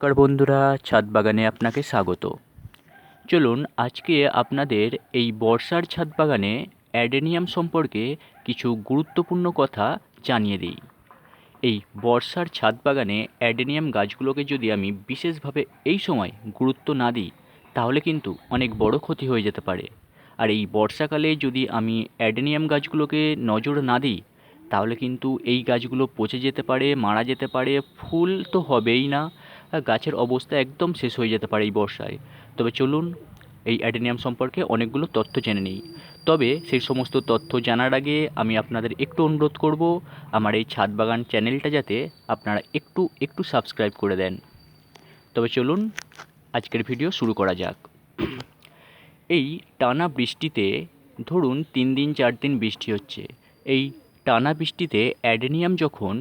নমস্কার বন্ধুরা, ছাদ বাগানে আপনাকে স্বাগত। চলুন আজকে আপনাদের এই বর্ষার ছাদ বাগানে অ্যাডেনিয়াম সম্পর্কে কিছু গুরুত্বপূর্ণ কথা জানিয়ে দিই। এই বর্ষার ছাদ বাগানে অ্যাডেনিয়াম গাছগুলোকে যদি আমি বিশেষভাবে এই সময় গুরুত্ব না দিই, তাহলে কিন্তু অনেক বড় ক্ষতি হয়ে যেতে পারে। আর এই বর্ষাকালে যদি আমি অ্যাডেনিয়াম গাছগুলোকে নজর না দিই, তাহলে কিন্তু এই গাছগুলো পচে যেতে পারে, মারা যেতে পারে, ফুল তো হবেই না। গাছের অবস্থা একদম শেষ হয়ে যেতে পারে এই বর্ষায়। তবে চলুন এই অ্যাডেনিয়াম সম্পর্কে অনেকগুলো তথ্য জেনে নিই। তবে সেই সমস্ত তথ্য জানার আগে আমি আপনাদের একটু অনুরোধ করব আমার এই ছাদ বাগান চ্যানেলটা যাতে আপনারা একটু একটু সাবস্ক্রাইব করে দেন। তবে চলুন আজকের ভিডিও শুরু করা যাক। এই টানা বৃষ্টিতে ধরুন তিন দিন, চার দিন বৃষ্টি হচ্ছে। এই টানা বৃষ্টিতে অ্যাডেনিয়াম যখন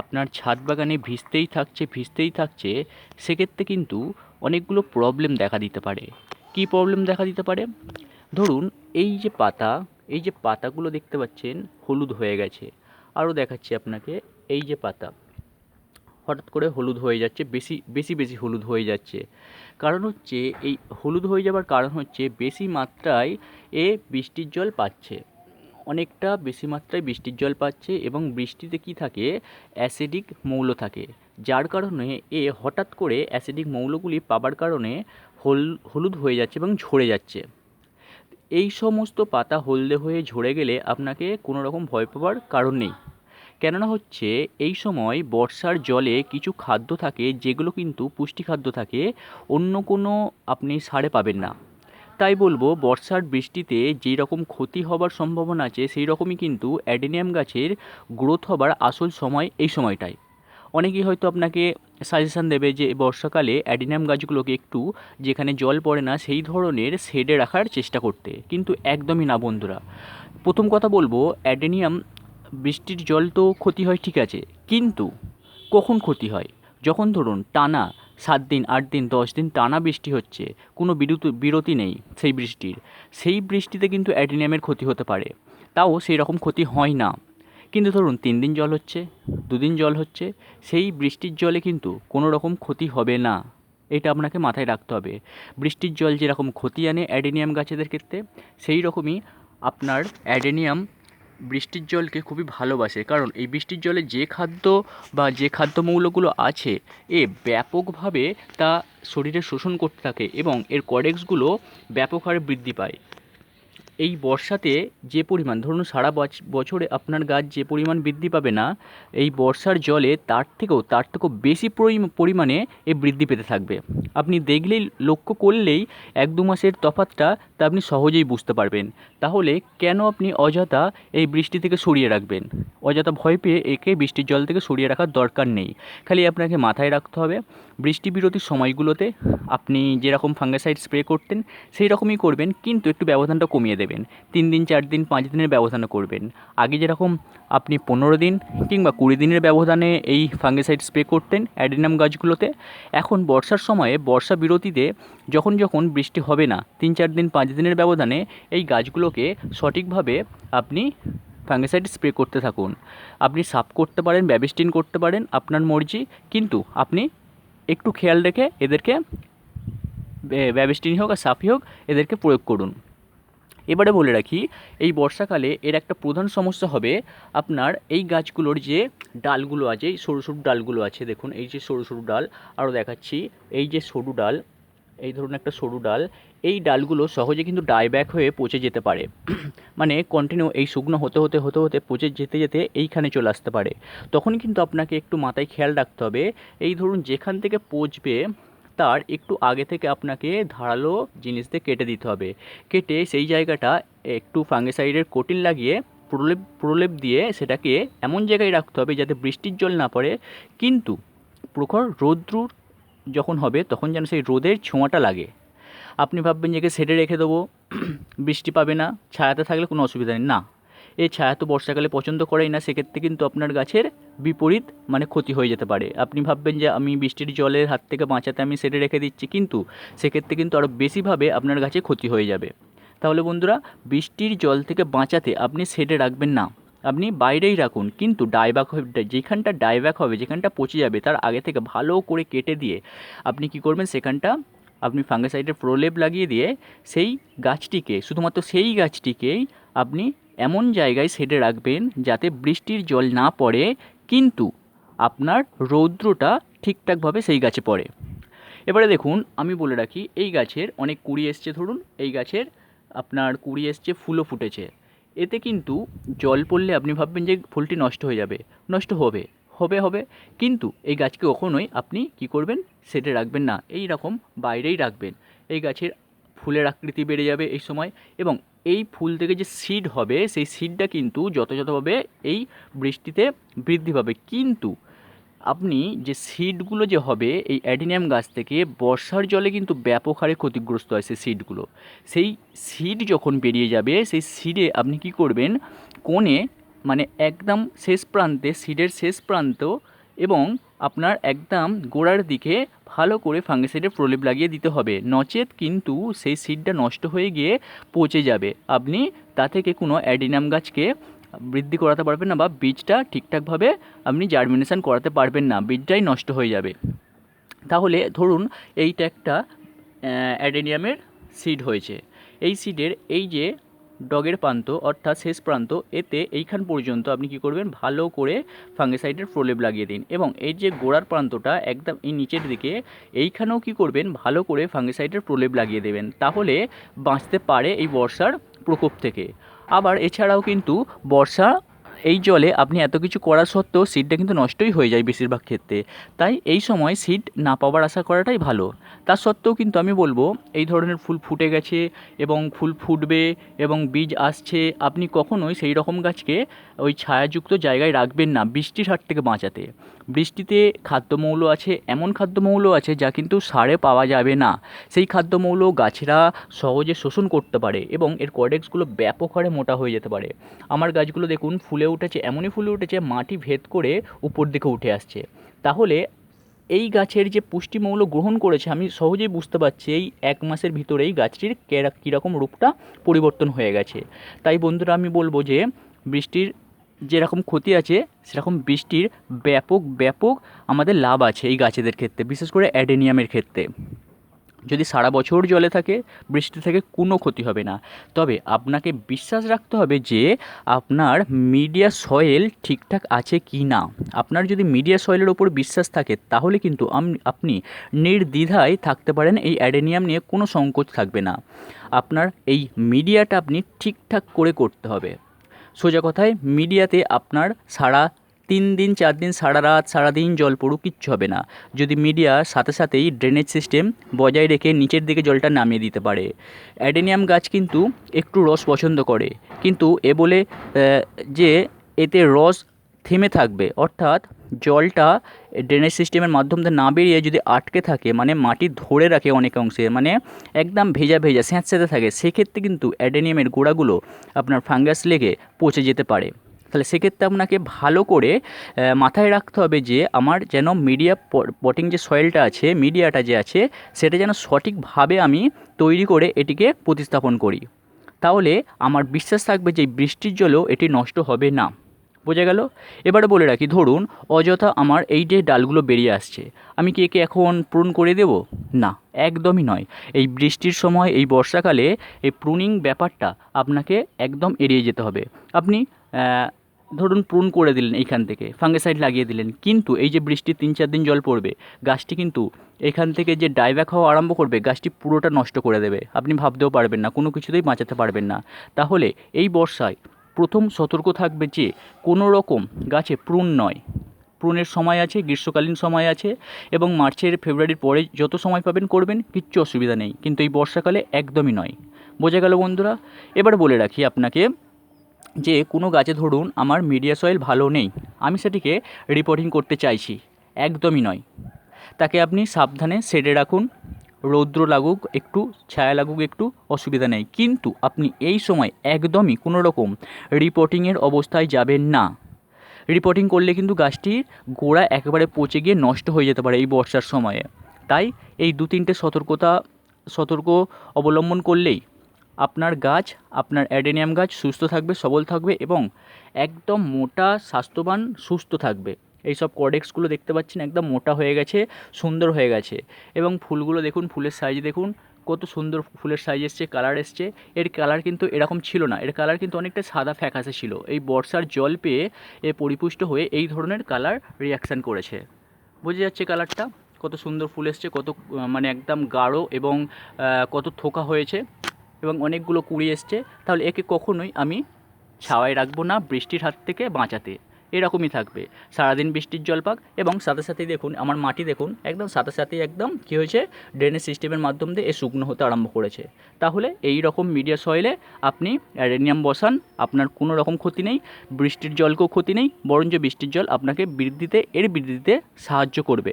আপনার ছাদ বাগানে ভিজতেই থাকছে ভিজতেই থাকছে, সেক্ষেত্রে কিন্তু অনেকগুলো প্রবলেম দেখা দিতে পারে। কী প্রবলেম দেখা দিতে পারে? ধরুন, এই যে পাতা, এই যে পাতাগুলো দেখতে পাচ্ছেন, হলুদ হয়ে গেছে। আরও দেখাচ্ছি আপনাকে, এই যে পাতা, হঠাৎ করে হলুদ হয়ে যাচ্ছে, বেশি বেশি বেশি হলুদ হয়ে যাচ্ছে। কারণ হচ্ছে, এই হলুদ হয়ে যাওয়ার কারণ হচ্ছে, বেশি মাত্রায় এ বৃষ্টির জল পাচ্ছে। অনেকটা বেশি মাত্রায় বৃষ্টির জল পাচ্ছে এবং বৃষ্টিতে কি থাকে? অ্যাসিডিক মৌল থাকে, যার কারণে এ হঠাৎ করে অ্যাসিডিক মৌলগুলি পাবার কারণে হল, হলুদ হয়ে যাচ্ছে এবং ঝরে যাচ্ছে। এই সমস্ত পাতা হলদে হয়ে ঝরে গেলে আপনাকে কোনো রকম ভয় পাওয়ার কারণ নেই। কেননা হচ্ছে, এই সময় বর্ষার জলে কিছু খাদ্য থাকে যেগুলো কিন্তু পুষ্টি খাদ্য থাকে, অন্য কোনো আপনি সারে পাবেন না। তাই বলব, বর্ষার বৃষ্টিতে যেই রকম ক্ষতি হবার সম্ভাবনা আছে, সেই রকমই কিন্তু অ্যাডেনিয়াম গাছের গ্রোথ হবার আসল সময় এই সময়টায় অনেকেই হয়তো আপনাকে সাজেশান দেবে যে, বর্ষাকালে অ্যাডিনিয়াম গাছগুলোকে একটু যেখানে জল পড়ে না, সেই ধরনের শেডে রাখার চেষ্টা করতে। কিন্তু একদমই না, বন্ধুরা। প্রথম কথা বলব, অ্যাডেনিয়াম বৃষ্টির জল তো ক্ষতি হয়, ঠিক আছে। কিন্তু কখন ক্ষতি হয়? যখন ধরুন টানা সাত দিন, আট দিন, দশ দিন টানা বৃষ্টি হচ্ছে। কোনো বিরতি বিরতি নেই সেই বৃষ্টির। সেই বৃষ্টিতে কিন্তু অ্যাডিনিয়ামের ক্ষতি হতে পারে। তাও সেই রকম ক্ষতি হয় না। কিন্তু ধরুন, তিন দিন জল হচ্ছে, দুদিন জল হচ্ছে, সেই বৃষ্টির জলে কিন্তু কোনো রকম ক্ষতি হবে না। এটা আপনাকে মাথায় রাখতে হবে। বৃষ্টির জল যেরকম ক্ষতি আনে অ্যাডেনিয়াম গাছেদের ক্ষেত্রে, সেই রকমই আপনার অ্যাডেনিয়াম বৃষ্টির জলকে খুবই ভালোবাসে। কারণ এই বৃষ্টির জলে যে খাদ্য বা যে খাদ্যমৌলগুলো আছে, এ ব্যাপকভাবে তা শরীরে শোষণ করতে থাকে এবং এর কডেক্সগুলো ব্যাপক হারে বৃদ্ধি পায়। এই বর্ষাতে যে পরিমাণ, ধরুন সারা বছ- বছরে আপনার গাছ যে পরিমাণ বৃদ্ধি পাবে না, এই বর্ষার জলে তার থেকেও তার থেকেও বেশি পরি- পরিমাণে এ বৃদ্ধি পেতে থাকবে। আপনি দেখলেই, লক্ষ্য করলেই এক দু মাসের তফাতটা তা আপনি সহজেই বুঝতে পারবেন। তাহলে কেন আপনি অযথা এই বৃষ্টি থেকে সরিয়ে রাখবেন? অযথা ভয় পেয়ে একে বৃষ্টির জল থেকে সরিয়ে রাখার দরকার নেই। খালি আপনাকে মাথায় রাখতে হবে, বৃষ্টি বিরতির সময়গুলোতে আপনি যেরকম ফাঙ্গাসাইড স্প্রে করতেন সেই রকমই করবেন, কিন্তু একটু ব্যবধানটা কমিয়ে দেবেন। তিন দিন, চার দিন, পাঁচ দিনের ব্যবধানে করবেন। আগে যেরকম আপনি পনেরো দিন কিংবা কুড়ি দিনের ব্যবধানে এই ফাঙ্গিসাইড স্প্রে করতেন অ্যাডিনাম গাছগুলোতে, এখন বর্ষার সময়ে বর্ষা বিরতিতে যখন যখন বৃষ্টি হবে না, তিন, চার দিন, পাঁচ দিনের ব্যবধানে এই গাছগুলোকে সঠিকভাবে আপনি ফাঙ্গিসাইড স্প্রে করতে থাকুন। আপনি সাপ করতে পারেন, ব্যাবিস্টিন করতে পারেন আপনার মর্জি, কিন্তু আপনি একটু খেয়াল রেখে এদেরকে ব্যাবিস্টিন হোক আর সাপই হোক এদেরকে প্রয়োগ করুন। এবারে বলে রাখি, এই বর্ষাকালে এর একটা প্রধান সমস্যা হবে আপনার এই গাছগুলোর যে ডালগুলো আছে, এই সরু সরু ডালগুলো আছে, দেখুন, এই যে সরু সরু ডাল, আরও দেখাচ্ছি, এই যে সরু ডাল, এই ধরুন একটা সরু ডাল, এই ডালগুলো সহজে কিন্তু ডাইব্যাক হয়ে পচে যেতে পারে। মানে কন্টিনিউ এই শুকনো হতে হতে হতে হতে পচে যেতে যেতে এইখানে চলে আসতে পারে। তখন কিন্তু আপনাকে একটু মাথায় খেয়াল রাখতে হবে, এই ধরুন যেখান থেকে পচবে তার একটু আগে থেকে আপনাকে ধারালো জিনিস দিয়ে কেটে দিতে হবে। কেটে সেই জায়গাটা একটু ফাঙ্গিসাইডের কোটিন লাগিয়ে প্রলেপ প্রলেপ দিয়ে সেটাকে এমন জায়গায় রাখতে হবে যাতে বৃষ্টির জল না পড়ে। কিন্তু প্রখর রৌদ্রুর যখন হবে তখন যেন সেই রোদের ছোঁয়াটা লাগে। আপনি ভাববেন যে শেডে রেখে দেবো, বৃষ্টি পাবে না, ছায়াতে থাকলে কোনো অসুবিধা নেই। না এই ছায়া তো বর্ষাকালে পছন্দ করেই না। সেক্ষেত্রে কিন্তু আপনার গাছের বিপরীত মানে ক্ষতি হয়ে যেতে পারে। আপনি ভাববেন যে আমি বৃষ্টির জলের হাত থেকে বাঁচাতে আমি শেডে রেখে দিচ্ছি, কিন্তু সেক্ষেত্রে কিন্তু আরও বেশিভাবে আপনার গাছে ক্ষতি হয়ে যাবে। তাহলে বন্ধুরা, বৃষ্টির জল থেকে বাঁচাতে আপনি শেডে রাখবেন না। আপনি বাইরেই রাখুন, কিন্তু ডাইব্যাক যেখানটা ডাইব্যাক হবে, যেখানটা পচে যাবে, তার আগে থেকে ভালো করে কেটে দিয়ে আপনি কি করবেন, সেখানটা আপনি ফাঙ্গাসাইডের প্রলেপ লাগিয়ে দিয়ে সেই গাছটিকে, শুধুমাত্র সেই গাছটিকেই আপনি এমন জায়গায় সেটে রাখবেন যাতে বৃষ্টির জল না পড়ে কিন্তু আপনার রৌদ্রটা ঠিকঠাকভাবে সেই গাছে পড়ে। এবারে দেখুন, আমি বলে রাখি, এই গাছের অনেক কুড়ি এসছে, ধরুন, এই গাছের আপনার কুড়ি এসছে, ফুলও ফুটেছে। এতে কিন্তু জল পড়লে আপনি ভাববেন যে ফুলটি নষ্ট হয়ে যাবে, নষ্ট হবে হবে হবে। কিন্তু এই গাছকে কখনোই আপনি কি করবেন, সেটে রাখবেন না। এই রকম বাইরেই রাখবেন। এই গাছের ফুলের আকৃতি বেড়ে যাবে এই সময় এবং এই ফুল থেকে যে সিড হবে, সেই সিডটা কিন্তু যথাযথভাবে এই বৃষ্টিতে বৃদ্ধি পাবে। কিন্তু আপনি যে সিডগুলো যে হবে, এই অ্যাডিনিয়াম গাছ থেকে বর্ষার জলে কিন্তু ব্যাপক হারে ক্ষতিগ্রস্ত হয় সেই সিডগুলো সেই সিড যখন বেরিয়ে যাবে, সেই সিডে আপনি কি করবেন? কোণে মানে একদম শেষ প্রান্তে সিডের শেষ প্রান্ত এবং আপনার একদম গোড়ার দিকে ভালো করে ফাঙ্গিসাইডের প্রলেপ লাগিয়ে দিতে হবে। নচেত কিন্তু সেই সিডটা নষ্ট হয়ে গিয়ে পচে যাবে। আপনি তা থেকে কোনো অ্যাডিনাম গাছকে বৃদ্ধি করাতে পারবেন না বা বীজটা ঠিকঠাকভাবে আপনি জার্মিনেশন করাতে পারবেন না, বীজটাই নষ্ট হয়ে যাবে। তাহলে ধরুন এইটা একটা অ্যাডেনিয়ামের সিড হয়েছে। এই সিডের এই যে ডগের প্রান্ত, অর্থাৎ শেষ প্রান্ত, এতে এইখান পর্যন্ত আপনি কি করবেন? ভালো করে ফাঙ্গিসাইডের প্রলেপ লাগিয়ে দিন এবং এই যে গোড়ার প্রান্তটা একদম এই নিচের দিকে, এইখানেও কি করবেন? ভালো করে ফাঙ্গিসাইডের প্রলেপ লাগিয়ে দেবেন তাহলে বাঁচতে পারে এই বর্ষার প্রকোপ থেকে। আবার এছাড়াও কিন্তু বর্ষা এই জলে আপনি এত কিছু করা সত্ত্বেও সিডটা কিন্তু নষ্টই হয়ে যায় বেশিরভাগ ক্ষেত্রে। তাই এই সময় সিড না পাওয়ার আশা করাটাই ভালো। তা সত্ত্বেও কিন্তু আমি বলব, এই ধরনের ফুল ফুটে গেছে এবং ফুল ফুটবে এবং বীজ আসছে, আপনি কখনোই সেই রকম গাছকে ওই ছায়াযুক্ত জায়গায় রাখবেন না, বৃষ্টির হাত থেকে বাঁচাতে। বৃষ্টিতে খাদ্যমৌল আছে, এমন খাদ্যমৌল আছে যা কিন্তু সারে পাওয়া যাবে না। সেই খাদ্যমৌল গাছেরা সহজে শোষণ করতে পারে এবং এর কডেক্সগুলো ব্যাপক হারে মোটা হয়ে যেতে পারে। আমার গাছগুলো দেখুন, ফুলে উঠেছে, এমনই ফুলে উঠেছে মাটি ভেদ করে উপর দিকে উঠে আসছে। তাহলে এই গাছের যে পুষ্টিমৌল গ্রহণ করেছে, আমি সহজেই বুঝতে পারছি এই এক মাসের ভিতরেই গাছটির কেরা, কীরকম রূপটা পরিবর্তন হয়ে গেছে। তাই বন্ধুরা, আমি বলব যে বৃষ্টির যেরকম ক্ষতি আছে, সেরকম বৃষ্টির ব্যাপক ব্যাপক আমাদের লাভ আছে এই গাছেদের ক্ষেত্রে, বিশেষ করে অ্যাডেনিয়ামের ক্ষেত্রে। যদি সারা বছর জলে থাকে বৃষ্টি থেকে, কোনো ক্ষতি হবে না। তবে আপনাকে বিশ্বাস রাখতে হবে যে, আপনার মিডিয়া সয়েল ঠিকঠাক আছে কি না। আপনার যদি মিডিয়া সয়েলের ওপর বিশ্বাস থাকে, তাহলে কিন্তু আপনি নির্দ্বিধায় থাকতে পারেন, এই অ্যাডেনিয়াম নিয়ে কোনো সংকোচ থাকবে না। আপনার এই মিডিয়াটা আপনি ঠিকঠাক করে করতে হবে। সোজা কথায়, মিডিয়াতে আপনার সারা তিন দিন, চার দিন, সারা রাত, সারা দিন জল পড়ুক, কিচ্ছু হবে না। যদি মিডিয়া সাথে সাথেই ড্রেনেজ সিস্টেম বজায় রেখে নিচের দিকে জলটা নামিয়ে দিতে পারে। অ্যাডেনিয়াম গাছ কিন্তু একটু রস পছন্দ করে। কিন্তু এ বলে যে এতে রস থেমে থাকবে, অর্থাৎ জলটা ড্রেনেজ সিস্টেমের মাধ্যম দিয়ে না বেরিয়ে যদি আটকে থাকে মানে মাটি ধরে রাখে অনেক অংশে মানে একদম ভেজা ভেজা স্যাঁতস্যাঁতে থাকে, সেক্ষেত্রে কিন্তু অ্যাডেনিয়ামের গোড়াগুলো আপনার ফাঙ্গাস লেগে পচে যেতে পারে। তাহলে সেক্ষেত্রে আপনাকে ভালো করে মাথায় রাখতে হবে যে আমার যেন মিডিয়া পটিং যে সয়েলটা আছে মিডিয়াটা যে আছে, সেটা যেন সঠিকভাবে আমি তৈরি করে এটিকে প্রতিস্থাপন করি। তাহলে আমার বিশ্বাস থাকবে যে বৃষ্টির জলও এটি নষ্ট হবে না। বোঝা গেল? এবারে বলে রাখি, ধরুন অযথা আমার এই যে ডালগুলো বেরিয়ে আসছে, আমি কি একে এখন প্রুন করে দেব? না, একদমই নয়। এই বৃষ্টির সময়, এই বর্ষাকালে এই প্রুনিং ব্যাপারটা আপনাকে একদম এড়িয়ে যেতে হবে। আপনি ধরুন প্রুন করে দিলেন এইখান থেকে ফাঙ্গিসাইড লাগিয়ে দিলেন, কিন্তু এই যে বৃষ্টি তিন চার দিন জল পড়বে, গাছটি কিন্তু এখান থেকে যে ডাইব্যাক হওয়া আরম্ভ করবে, গাছটি পুরোটা নষ্ট করে দেবে। আপনি ভাবতেও পারবেন না, কোনো কিছুতেই বাঁচাতে পারবেন না। তাহলে এই বর্ষায় প্রথম সতর্ক থাকবে যে কোনো রকম গাছে প্রুন নয়। প্রুনের সময় আছে, গ্রীষ্মকালীন সময় আছে এবং মার্চের, ফেব্রুয়ারির পরে যত সময় পাবেন করবেন, কিচ্ছু অসুবিধা নেই। কিন্তু এই বর্ষাকালে একদমই নয়। বোঝা গেল বন্ধুরা? এবার বলে রাখি আপনাকে যে কোনো গাছে ধরুন, আমার মিডিয়া সয়েল ভালো নেই, আমি সেটিকে রিপোর্টিং করতে চাইছি। একদমই নয়। তাকে আপনি সাবধানে সেডে রাখুন। রৌদ্র লাগুক একটু, ছায়া লাগুক একটু, অসুবিধা নেই। কিন্তু আপনি এই সময় একদমই কোনো রকম রিপোর্টিংয়ের অবস্থায় যাবেন না। রিপোর্টিং করলে কিন্তু গাছটির গোড়া একেবারে পচে গিয়ে নষ্ট হয়ে যেতে পারে এই বর্ষার সময়ে। তাই এই দু তিনটে সতর্কতা, সতর্ক অবলম্বন করলেই আপনার গাছ, আপনার অ্যাডেনিয়াম গাছ সুস্থ থাকবে, সবল থাকবে এবং একদম মোটা, স্বাস্থ্যবান, সুস্থ থাকবে। এই সব কডেক্সগুলো দেখতে পাচ্ছেন একদম মোটা হয়ে গেছে, সুন্দর হয়ে গেছে। এবং ফুলগুলো দেখুন, ফুলের সাইজ দেখুন, কত সুন্দর ফুলের সাইজ এসছে কালার এসছে। এর কালার কিন্তু এরকম ছিল না, এর কালার কিন্তু অনেকটা সাদা ফ্যাকাসে ছিল। এই বর্ষার জল পেয়ে এ পরিপুষ্ট হয়ে এই ধরনের কালার রিয়াকশান করেছে। বোঝা যাচ্ছে কালারটা কত সুন্দর ফুল এসছে, কত মানে একদম গাঢ় এবং কত থোকা হয়েছে। এবং অনেকগুলো কুড়ি এসছে। তাহলে একে কখনোই আমি ছাওয়ায় রাখব না, বৃষ্টির হাত থেকে বাঁচাতে। এরকমই থাকবে। সারাদিন বৃষ্টির জল পাক এবং সাথে সাথেই দেখুন, আমার মাটি দেখুন, একদম সাথে সাথেই একদম কী হয়েছে ড্রেনেজ সিস্টেমের মাধ্যম দিয়ে এ শুকনো হতে আরম্ভ করেছে। তাহলে এই রকম মিডিয়া সয়েলে আপনি অ্যারেনিয়াম বসান, আপনার কোনো রকম ক্ষতি নেই, বৃষ্টির জলকেও ক্ষতি নেই, বরঞ্চ বৃষ্টির জল আপনাকে বৃদ্ধিতে, এর বৃদ্ধিতে সাহায্য করবে।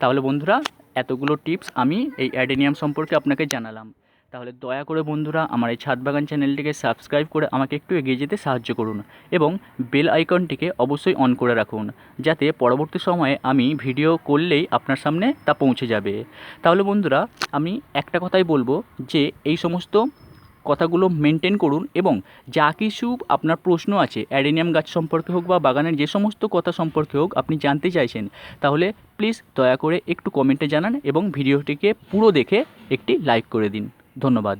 তাহলে বন্ধুরা, এতগুলো টিপস আমি এই অ্যাডেনিয়াম সম্পর্কে আপনাকে জানালাম। তাহলে দয়া করে বন্ধুরা আমার এই ছাদ বাগান চ্যানেলটিকে সাবস্ক্রাইব করে আমাকে একটু এগিয়ে যেতে সাহায্য করুন এবং বেল আইকনটিকে অবশ্যই অন করে রাখুন, যাতে পরবর্তী সময়ে আমি ভিডিও করলেই আপনার সামনে তা পৌঁছে যাবে। তাহলে বন্ধুরা, আমি একটা কথাই বলব যে এই সমস্ত কথাগুলো মেনটেন করুন এবং যা কিছু আপনার প্রশ্ন আছে, অ্যাডেনিয়াম গাছ সম্পর্কে হোক বা বাগানের যে সমস্ত কথা সম্পর্কে হোক আপনি জানতে চাইছেন, তাহলে প্লিজ দয়া করে একটু কমেন্টে জানান এবং ভিডিওটিকে পুরো দেখে একটি লাইক করে দিন। ধন্যবাদ।